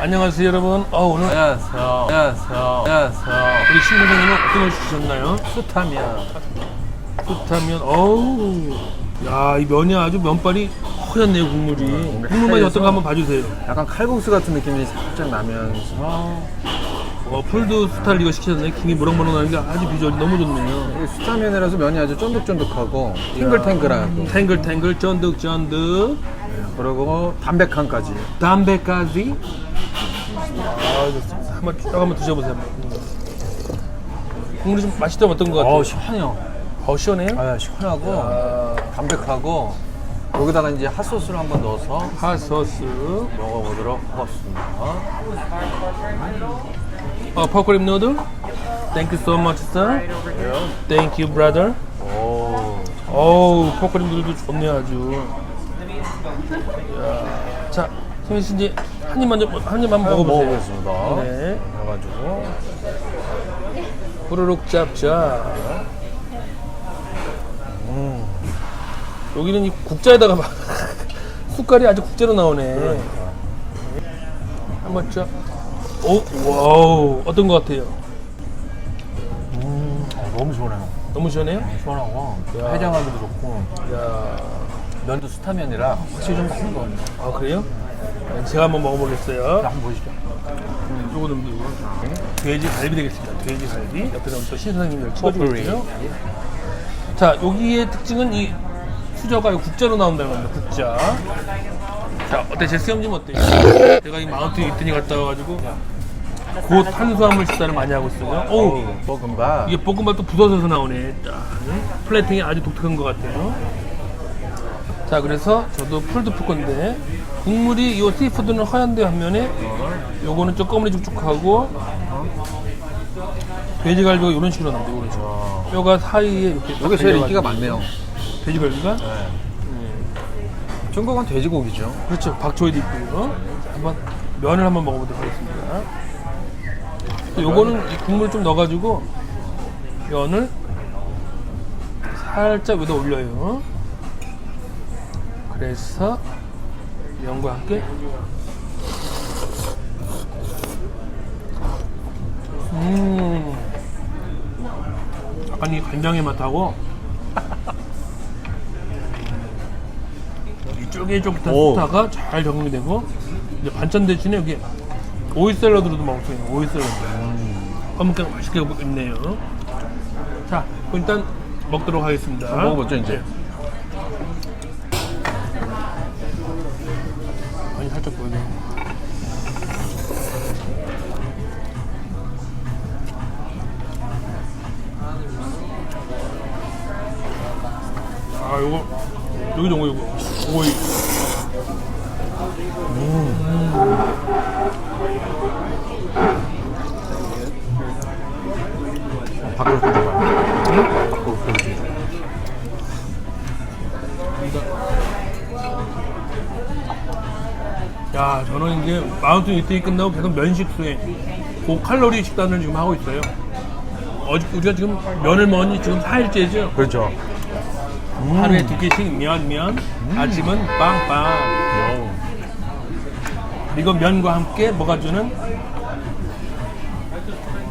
안녕하세요 여러분. 어, 오늘 안녕하세요. 안녕하세요. 안녕하세요. 우리 신부님은 어떤 걸 주셨나요? 수타면. 숯하면 어우 야 이 면이 아주 면발이 허옇네요 국물이 국물 맛이. 어떤가 한번 봐주세요 약간 칼국수 같은 느낌이 살짝 나면서 어 풀도 스타일 이거 시키셨네 김이 무럭무럭 나는 게 아주 비주얼이 너무 좋네요 이게 수타면이라서 면이 아주 쫀득쫀득하고 탱글탱글하고 탱글탱글 쫀득쫀득 그리고 담백함까지. 담배까지 아 좋습니다 한번 쭉 한번 드셔보세요. 국물이 좀좀 어떤 것 같아요? 어우 시원해요. 어 시원해요? 아 시원하고 아, 담백하고 여기다가 이제 핫소스를 한번 넣어서 핫소스 먹어보도록 하겠습니다. 어 포크림 누들 Thank you so much sir. Thank you brother. 오. 어우 포크림 누들도 좋네요 아주. 야, 자 성현 씨 이제 한 입만 좀- 한 입만 먹어보세요. 먹어보겠습니다. 네. 그래가지고. 후루룩 짭짭 음. 여기는 이 국자에다가 막 숟갈이 아주 국자로 나오네. 그러니까. 한번 쫙 오, 와우 어떤 것 같아요? 음, 어, 너무 시원해요. 너무 시원해요? 시원하고 야. 해장하기도 좋고 야, 면도 수타면이라 확실히 좀 다른 거 같네요. 아 그래요? 제가 한번 먹어보겠어요 한번 보시죠. 요거는 뭐 돼지 갈비 되겠습니다. 돼지 갈비. 옆에서 또 신선생님이 찍어주고 포프리. 있고요. 자, 여기의 특징은 이 수저가 국자로 나온다는 겁니다. 국자. 자, 어때? 제 수염 좀 어때요? 제가 이 마운트 이튼이 갔다 와가지고 곧 탄수화물 식사를 많이 하고 있어요. 오, 볶음밥. 이게 볶음밥도 부서져서 나오네. 딱. 플레이팅이 아주 독특한 것 같아요. 자, 그래서 저도 풀도 풀 건데 국물이 이 시푸드는 하얀데 한 면에 요거는 좀 검은이 쭉쭉하고 돼지갈비가 이런 식으로 나옵니다. 이런 식으로. 뼈가 사이에 이렇게 딱 여기 제일 달려가지고. 인기가 많네요. 돼지갈비가? 중국은 돼지고기죠. 그렇죠. 박초이도 있고요. 자, 한번 면을 한번 먹어보도록 하겠습니다. 또 요거는 이 국물 좀 넣어가지고 면을 살짝 위에다 올려요. 그래서 면과 함께 음 약간 이 간장의 맛하고 이 쫄깃쫄깃한 오. 스타가 잘 적응이 되고 이제 반찬 대신에 여기 오이 샐러드로도 먹을 수 있는 오이 샐러드 아무튼 맛있게 있네요 자 그럼 일단 먹도록 하겠습니다 먹어보죠, 이제. 네. 아니 살짝 보여줘 아 요거 여기 요거 요거 오이 밖으로 좀 줘봐요. 밖으로 좀 줘봐요. 야, 저는 이제 마운틴 이틀이 끝나고 계속 면식수에 고칼로리 식단을 지금 하고 있어요. 어제 우리가 지금 면을 지 지금 4일째죠. 그렇죠. 하루에 두 개씩 면, 면, 아침은 빵, 빵. 이거 면과 함께 먹어주는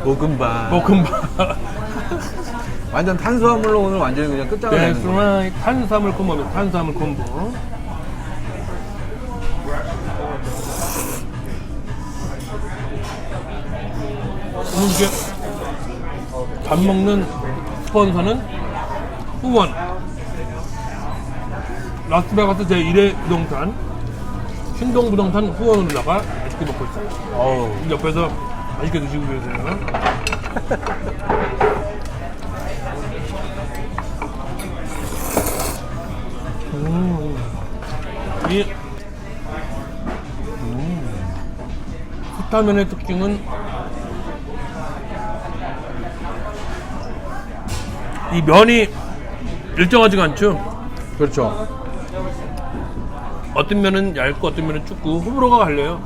볶음밥. 볶음밥. 완전 탄수화물로 오늘 완전히 그냥 끝장을 네, 내는 거예요. 탄수화물 콤보입니다. 탄수화물 콤보. 오늘 이제 밥 먹는 스폰서는 후원. 라스베가스 제1회 부동산 신동 부동산 후원으로다가 맛있게 먹고 있어요. 어우. 옆에서 맛있게 드시고 계세요. 음. 이 수타면의 특징은 이 면이 일정하지가 않죠. 그렇죠. 어떤 면은 얇고 어떤 면은 쭈고 호불호가 갈려요.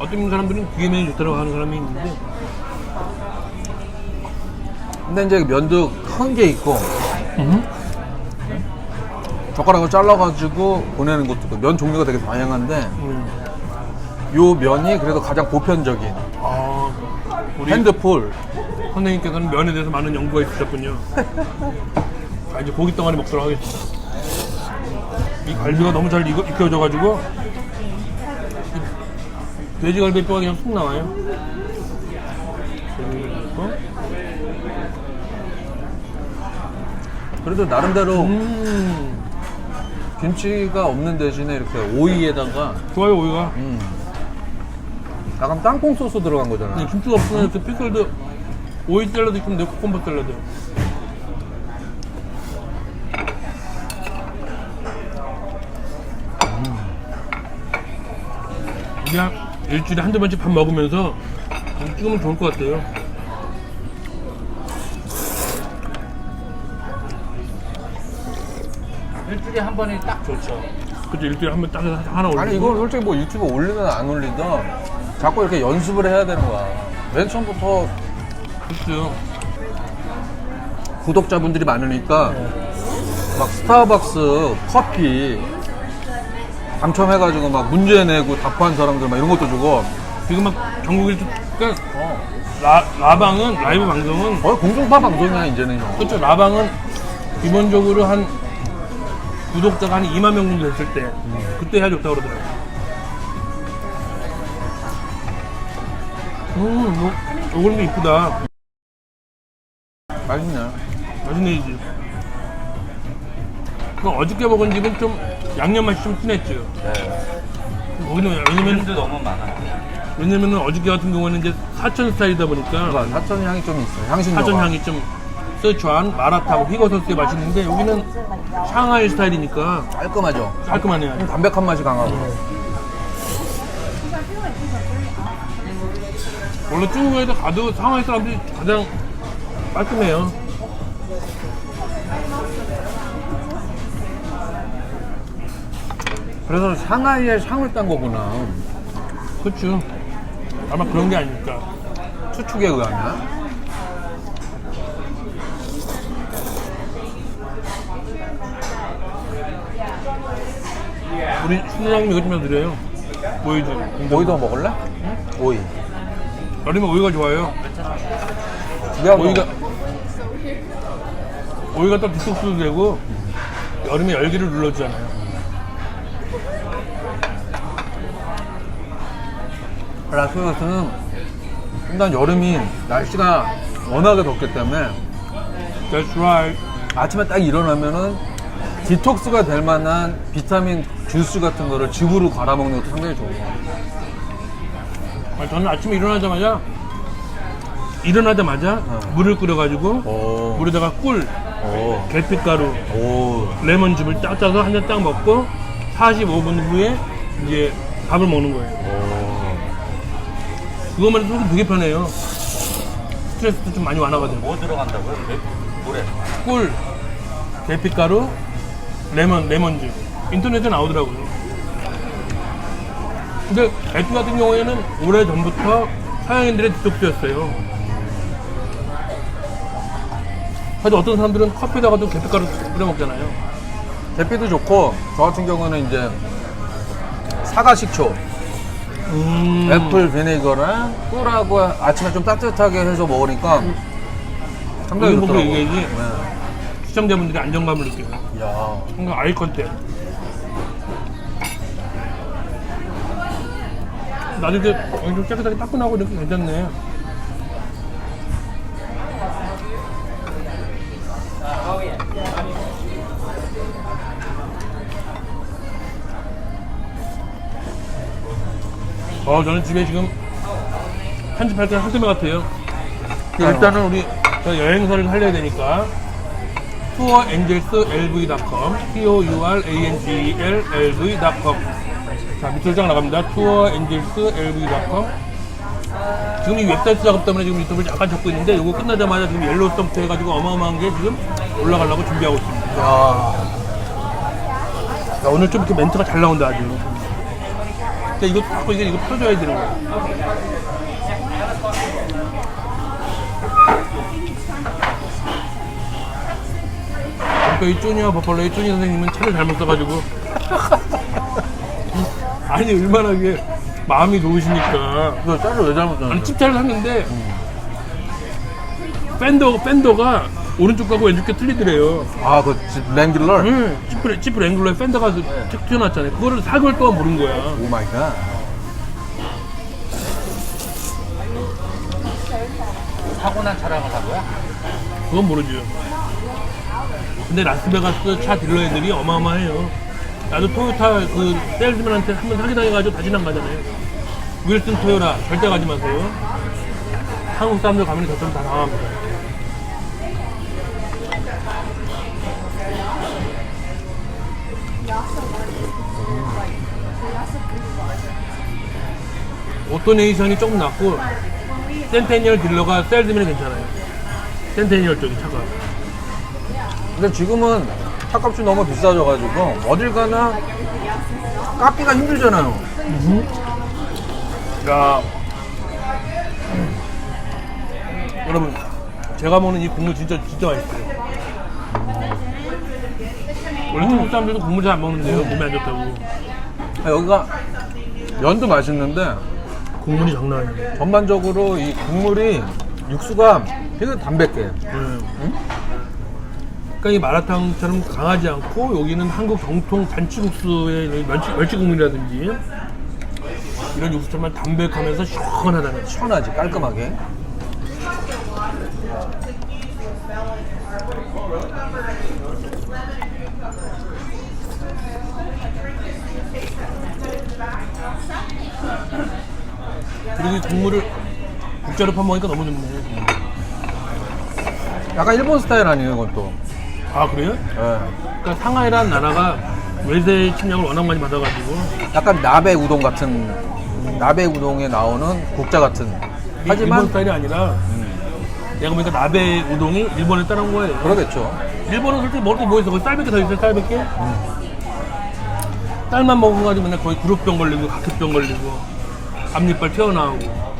어떤 사람들은 비계면이 좋다고 하는 사람이 있는데 근데 이제 면도 큰 게 있고 젓가락으로 잘라가지고 보내는 것도 있고 면 종류가 되게 다양한데 음, 요 면이 그래도 가장 보편적인 아, 우리 핸드폴. 선생님께서는 면에 대해서 많은 연구가 있으셨군요. 자, 이제 고기 덩어리 먹도록 하겠습니다. 이 갈비가 너무 잘 익어, 익혀져가지고 이 돼지갈비 뼈가 그냥 쑥 나와요. 그래도 나름대로 음, 김치가 없는 대신에 이렇게 오이에다가 좋아요 오이가. 음, 약간 땅콩 소스 들어간 거잖아. 네, 김치가 없으면 이렇게 피클도 오이 샐러드 있으면 내 코콤보 샐러드. 그냥 일주일에 한두 번씩 밥 먹으면서 좀 찍으면 좋을 것 같아요. 일주일에 한 번이 딱 좋죠. 그치 일주일에 한 번딱 하나 올리고. 아니 이걸 솔직히 뭐 유튜브 올리든 안 올리든 자꾸 이렇게 연습을 해야 되는 거야. 맨 처음부터 그치 구독자분들이 많으니까 막 스타벅스 커피 당첨해가지고 막 문제 내고 답한 사람들 막 이런 것도 주고 지금 막 전국 일주 그러니까 어. 라, 라방은 라이브 방송은 거의 공중파 방송이야 이제는 형. 그렇죠. 라방은 기본적으로 한 구독자가 한 2만 명 정도 됐을 때 그때 해야 좋다고 그러더라고요. 음, 요, 요거는 이쁘다. 맛있네. 맛있네, 이 집. 그 어저께 먹은 집은 좀 양념 맛이 좀 진했죠. 네. 거기는 왜냐면 이름도 너무 많아. 왜냐면은 어저께 같은 경우는 이제 사천 스타일이다 보니까 그러니까 사천 향이 좀 있어. 향신료가. 사천 향이 좀 스촨 마라탕 휘거 소스에 맛있는데 여기는 샹하이 스타일이니까 깔끔하죠. 깔끔하네요. 좀 담백한 맛이 강하고. 원래 중국에도 가도 상하이 사람들이 가장 깔끔해요. 그래서 상하이에 향을 딴 거구나. 그렇죠. 아마 그런 게 아닐까. 추측에 의하면. 우리 신사장님 이것 좀 드려요. 오이 좀. 오이도 먹을래? 오이. 여름에 오이가 좋아요. 내가 뭐- 오이가 오이가 또 디톡스도 되고 여름에 열기를 눌러주잖아요. 라스베가스는 일단 여름이 날씨가 워낙에 덥기 때문에 That's right. 아침에 딱 일어나면은 디톡스가 될 만한 비타민 주스 같은 거를 즙으로 갈아 먹는 것도 상당히 좋은 거 같아요. 아, 저는 아침에 일어나자마자 일어나자마자 어. 물을 끓여가지고 오. 물에다가 꿀, 오. 계피가루, 오. 레몬즙을 딱 짜서 한 잔 딱 먹고 45분 후에 이제 밥을 먹는 거예요. 오. 그것만 해도 속이 되게 편해요. 스트레스도 좀 많이 완화가 되고. 뭐 들어간다고요? 왜? 뭐래? 꿀, 계피가루, 레몬, 레몬즙. 인터넷에 나오더라고요. 근데 애기 같은 경우에는 오래 전부터 서양인들의 디톡스였어요. 사실 어떤 사람들은 커피에다가도 계피가루 뿌려 먹잖아요. 계피도 좋고 저 같은 경우는 이제 사과 식초, 음. 애플 비네거랑 꿀하고 아침에 좀 따뜻하게 해서 먹으니까 상당히 이거 보고 좋더라고. 얘기해야지. 시청자분들이 안정감을. 네. 야. 뭔가 아이 컨텐. 나도 이렇게 좀 깨끗하게 닦고 나고 이렇게 괜찮네. 어, 저는 집에 지금 편집할 때한 때문 같아요. 일단은 우리 저 여행사를 살려야 되니까 투어 엔젤스LV.com T-O-U-R-A-N-G-E-L-L-V.com 자 밑줄 장 나갑니다. 투어 엔젤스LV.com 지금 이 웹사이트 작업 때문에 지금 유튜브를 약간 적고 있는데 이거 끝나자마자 지금 옐로우부터 해가지고 어마어마한 게 지금 올라가려고 준비하고 있습니다. 야. 야, 오늘 좀 이렇게 멘트가 잘 나온다 아주 근데 이거 자꾸 이게 이거 풀어줘야 되는 거야. 그러니까 이 쪼니와 버팔로의 쪼니 선생님은 차를 잘못 써가지고. 아니 얼마나 이게 마음이 좋으시니까? 이거 짤을 왜 잘못 아니? 찝차를 샀는데 팬더 팬더가 오른쪽 가고 왼쪽 게 틀리더래요. 아, 그 랭귤러? 응. 지프 지프 랭글러에 팬더가 그툭 튀어나왔잖아요. 그거를 4개월 동안 모른 거야. 오 마이 갓. 사고 난 차량을 산 거야? 그건 모르죠. 근데 라스베가스 차 딜러 애들이 어마어마해요. 나도 토요타 그 세일즈맨한테 한 번 사기당해가지고 다시는 안 가잖아요. 윌슨 토요라 절대 가지 마세요. 한국 사람들 가면 저처럼 다 당합니다. 오토네이션이 조금 낮고 센테니얼 딜러가 세일즈맨이 괜찮아요. 센테니얼 쪽이 차가. 근데 지금은 차값이 너무 비싸져가지고 어딜 가나 깎기가 힘들잖아요. 야. 여러분, 제가 먹는 이 국물 진짜 진짜 맛있어요. 원래 중국 사람들도 국물 잘 안 먹는데요. 몸에 안 좋다고. 아, 여기가 면도 맛있는데 국물이 장난 아니에요. 전반적으로 이 국물이 육수가 되게 담백해. 음. 그러니까 이 마라탕처럼 강하지 않고 여기는 한국 정통 잔치국수의 멸치, 멸치 국물이라든지 이런 육수처럼 담백하면서 시원하다는 시원하지, 깔끔하게. 그리고 이 국물을 국자로 퍼먹으니까 너무 좋네. 약간 일본 스타일 아니에요, 이건 또. 아 그래요? 예. 그러니까 상하이라는 나라가 외세 침략을 워낙 많이 받아가지고 약간 나베 우동 같은 나베 우동에 나오는 국자 같은. 이게 일본 하지만 스타일이 아니라 내가 보니까 나베 우동이 일본에 따라온 거예요. 그러겠죠. 일본은 솔직히 먹을 게 뭐 있어? 거기 쌀밖에 더 있어요, 쌀밖에? 쌀만 먹어가지고 맨날 거의 구루병 걸리고 각혈병 걸리고 앞니빨 튀어나오고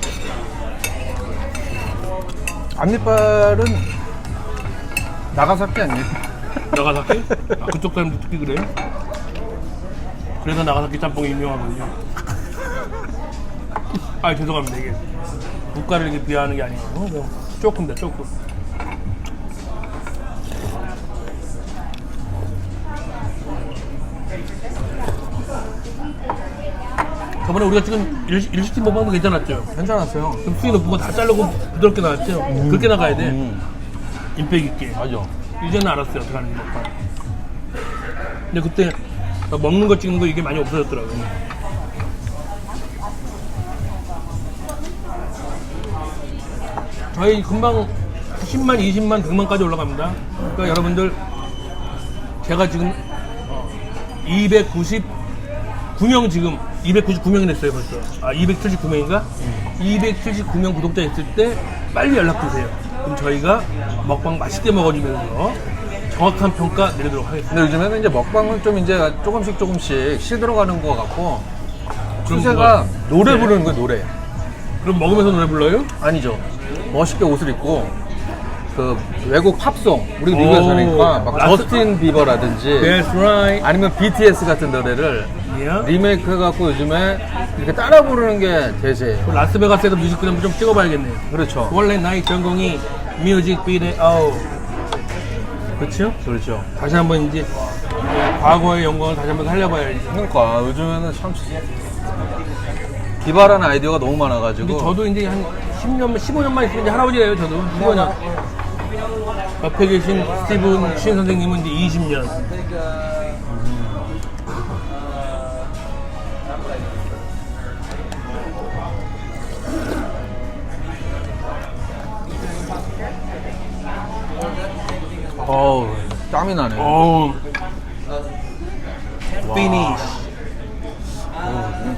앞니빨은 나가사키 아니에요? 나가사키? 아, 그쪽 사람들 특히 그래? 그래서 나가사키 짬뽕이 유명하거든요. 아 죄송합니다 이게 국가를 이렇게 비하하는 게 아니고 뭐 조금 더 조금. 저번에 우리가 지금 일, 일시팀 먹은 거 괜찮았죠? 괜찮았어요. 그럼 수위 높은 거다 자르고 부드럽게 나왔죠? 그렇게 나가야 돼. 음, 임팩 있게. 맞아. 이제는 알았어요 어떻게 하는지 근데 그때 나 먹는 거 찍는 거 이게 많이 없어졌더라고 저희 금방 10만, 20만, 100만까지 올라갑니다 그러니까 여러분들 제가 지금 299명 지금 299명이 됐어요 벌써 아 279명인가? 279명 구독자 있을 때 빨리 연락 주세요 그럼 저희가 먹방 맛있게 먹어주면서 정확한 평가 내리도록 하겠습니다 근데 요즘에는 이제 먹방은 좀 이제 조금씩 조금씩 시 들어가는 것 같고 그럼 추세가 그거- 노래 네. 부르는 거예요 노래 그럼 먹으면서 노래 불러요? 아니죠 멋있게 옷을 입고 그 외국 팝송 우리 오. 미국에서 하니까 막 라스- 저스틴 비버라든지 That's right 아니면 BTS 같은 노래를 yeah. 리메이크 해갖고 요즘에 이렇게 따라 부르는 게 대세예요 라스베가스에서 뮤직 비디오 한번 좀 찍어봐야겠네요 그렇죠 원래 나의 전공이 뮤직 비디오 그렇죠? 그렇죠 다시 한번 이제 과거의 영광을 다시 한번 살려봐야지 그러니까 요즘에는 참 기발한 아이디어가 너무 많아가지고 근데 저도 이제 한 10년, 15년만 있으면 이제 할아버지예요, 저도. 15년. 옆에 계신 스티븐 신 선생님은 이제 20년. 어우 땀이 나네 어우. 피니쉬.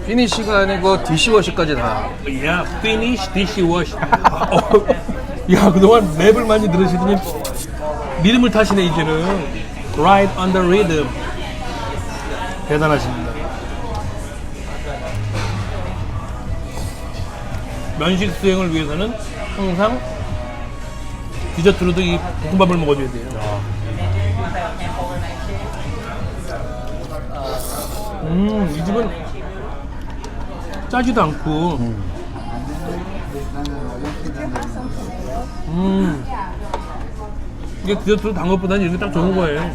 피니쉬가 아니고 디시워시까지 다 야, dishwash. 어, 야, 그동안 랩을 많이 들으시더니 리듬을 타시네, 이제는. Right on the rhythm. 대단하십니다. 면식 수행을 위해서는 항상 디저트로도 이 볶음밥을 먹어줘야 돼요. 음, 이 집은 짜지도 않고. 음. 이게 디저트로 단 것보다는 이런 게딱 좋은 거예요.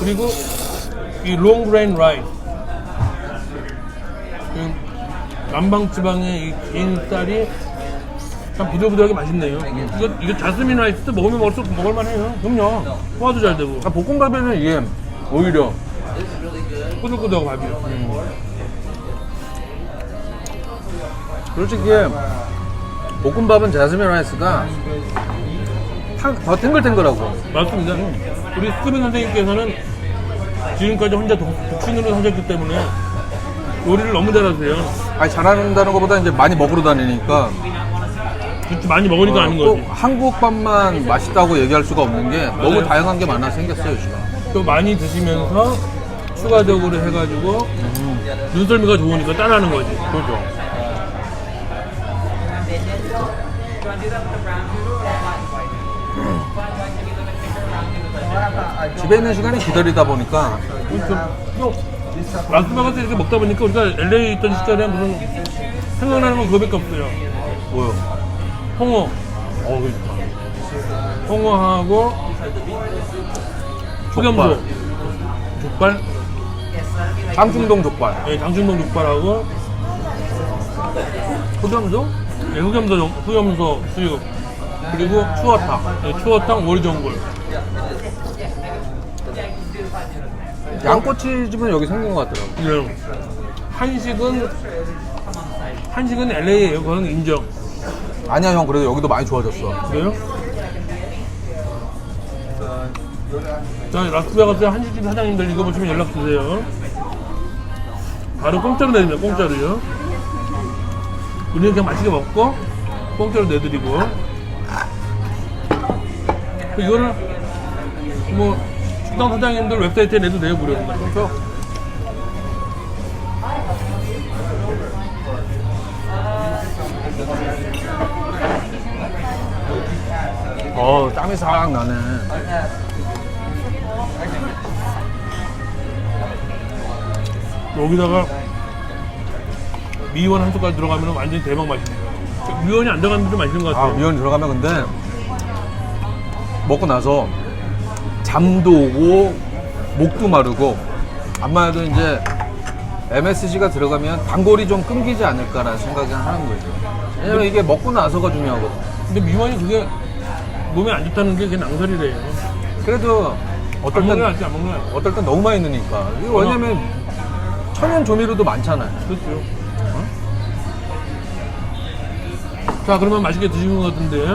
그리고 이 롱그레인 라이스. 그 남방 지방의 이 긴 쌀이 참 부들부들하게 맛있네요. 이거 이거 자스민 라이스도 먹으면 먹을수록 먹을만해요. 그럼요. 소화도 잘 되고 아, 볶음밥에는 이게 오히려 꾸덕꾸덕하고 밥이요. 솔직히 볶음밥은 자스민 라이스가 탕- 더 탱글탱글하고 맞습니다. 우리 스크린 선생님께서는 지금까지 혼자 독, 독신으로 사셨기 때문에 요리를 너무 잘하세요. 아니 잘한다는 것보다 이제 많이 먹으러 다니니까 그렇지, 많이 먹으니까 아는 꼭 거지. 한국 밥만 맛있다고 얘기할 수가 없는 게 너무 맞아요. 다양한 게 많아 생겼어요 요즘 또 많이 드시면서 추가적으로 해가지고 눈썰미가 좋으니까 따라하는 거지. 그렇죠 집에 있는 시간이 기다리다 보니까 또 라스베가스 이렇게 먹다 보니까 우리가 LA에 있던 시절에 무슨 생각나는 건 그거밖에 없어요. 뭐요? 홍어, 어 홍어하고 초겸소, 족발, 장충동 족발 네, 장충동 족발하고 흑염소? 네, 흑염소, 정- 흑염소 수육 그리고 추어탕, 네, 추어탕 오리전골. 양꼬치집은 여기 생긴 것 같더라고 네. 한식은 한식은 LA예요. 그거는 인정. 아니야 형 그래도 여기도 많이 좋아졌어 그래요? 자, 라스베가스 한식집 사장님들 이거 보시면 연락 주세요. 바로 공짜로 내드립니다. 공짜로요. 우리는 그냥 맛있게 먹고 공짜로 내드리고. 그 이거는 뭐 식당 사장님들 웹사이트에 내도 돼요 무료로. 그렇죠. 어 땀이 싹 나네 여기다가 미원 한 숟갈 들어가면 완전히 대박 맛입니다. 미원이 안 들어가면 좀 맛있는 것 아 같아요. 미원 들어가면 근데 먹고 나서 잠도 오고 목도 마르고 아마도 이제 MSG가 들어가면 단골이 좀 끊기지 않을까라는 생각을 하는 거죠 왜냐면 이게 먹고 나서가 중요하거든 근데 미원이 그게 몸에 안 좋다는 게 그게 낭설이래요. 그래도 어떨 안 먹는 게땐 낫지 안 먹는 게 낫지. 어떨 땐 너무 많이 넣으니까 이거 왜냐면 천연 조미료도 많잖아요 그렇죠. 자 그러면 맛있게 드신 것 같은데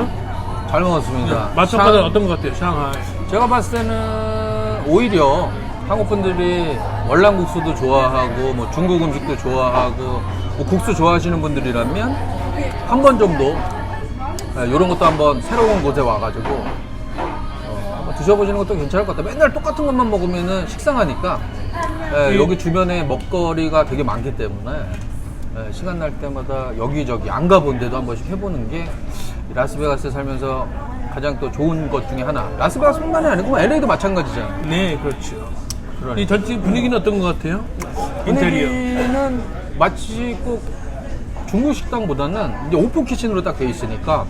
잘 먹었습니다 맛 평가는 샹- 어떤 것 같아요? 샹하이. 제가 봤을 때는 오히려 한국 분들이 월남국수도 좋아하고 뭐 중국 음식도 좋아하고 뭐 국수 좋아하시는 분들이라면 한 번 정도 이런 것도 한번 새로운 곳에 와가지고 어, 한번 드셔보시는 것도 괜찮을 것 같아요. 맨날 똑같은 것만 먹으면은 식상하니까 예, 이- 여기 주변에 먹거리가 되게 많기 때문에 예, 시간 날 때마다 여기저기 안 가본 데도 한 번씩 해보는 게 라스베가스에 살면서 가장 또 좋은 것 중에 하나. 라스베가스뿐만이 아니고 LA도 마찬가지잖아요. 네 그렇죠. 그러니까. 이 전체 분위기는 어떤 것 같아요? 인테리어. 분위기는 마치 꼭 중국 식당보다는 이제 오픈 키친으로 딱 돼 있으니까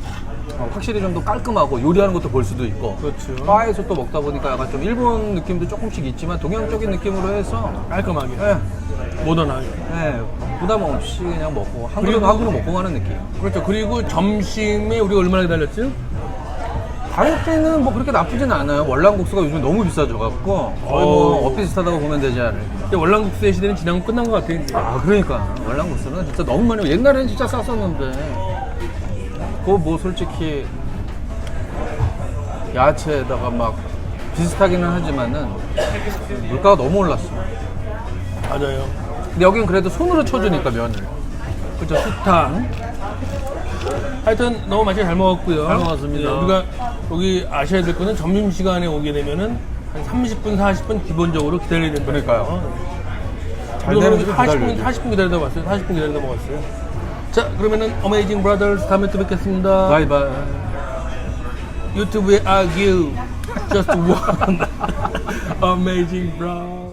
어, 확실히 좀 더 깔끔하고 요리하는 것도 볼 수도 있고 그렇죠. 바에서 또 먹다 보니까 약간 좀 일본 느낌도 조금씩 있지만 동양적인 느낌으로 해서 깔끔하게 예, 모던하게. 예, 부담 없이 그냥 먹고 한 그릇 그리고- 한 그릇 먹고 가는 느낌. 그렇죠. 그리고 점심에 우리가 얼마나 기다렸죠? 때는 뭐 그렇게 나쁘진 않아요. 월남국수가 요즘 너무 비싸져갖고 거의 뭐 어. 엇비슷하다고 보면 되지 않을까. 월남국수의 시대는 지나고 끝난 것 같아요. 이제. 아 그러니까 월남국수는 진짜 너무 많이 옛날에는 진짜 쌌었는데 그거 뭐 솔직히 야채에다가 막 비슷하기는 하지만은 물가가 너무 올랐어 맞아요. 근데 여긴 그래도 손으로 쳐주니까 면을 그렇죠. 수타. 하여튼 너무 맛있게 잘 먹었고요. 잘 먹었습니다. 네, 우리가 여기 아셔야 될 거는 점심 시간에 오게 되면은 한 30분, 40분 기본적으로 기다려야 된다. 그러니까요. 잘 우리가 되는지 40분, 기다려야지. 40분 기다리다 왔어요. 40분 기다리다 먹었어요. 자, 그러면은 어메이징 브라더스 다음에 또 뵙겠습니다. 바이바이 유튜브에 argue just one amazing bro.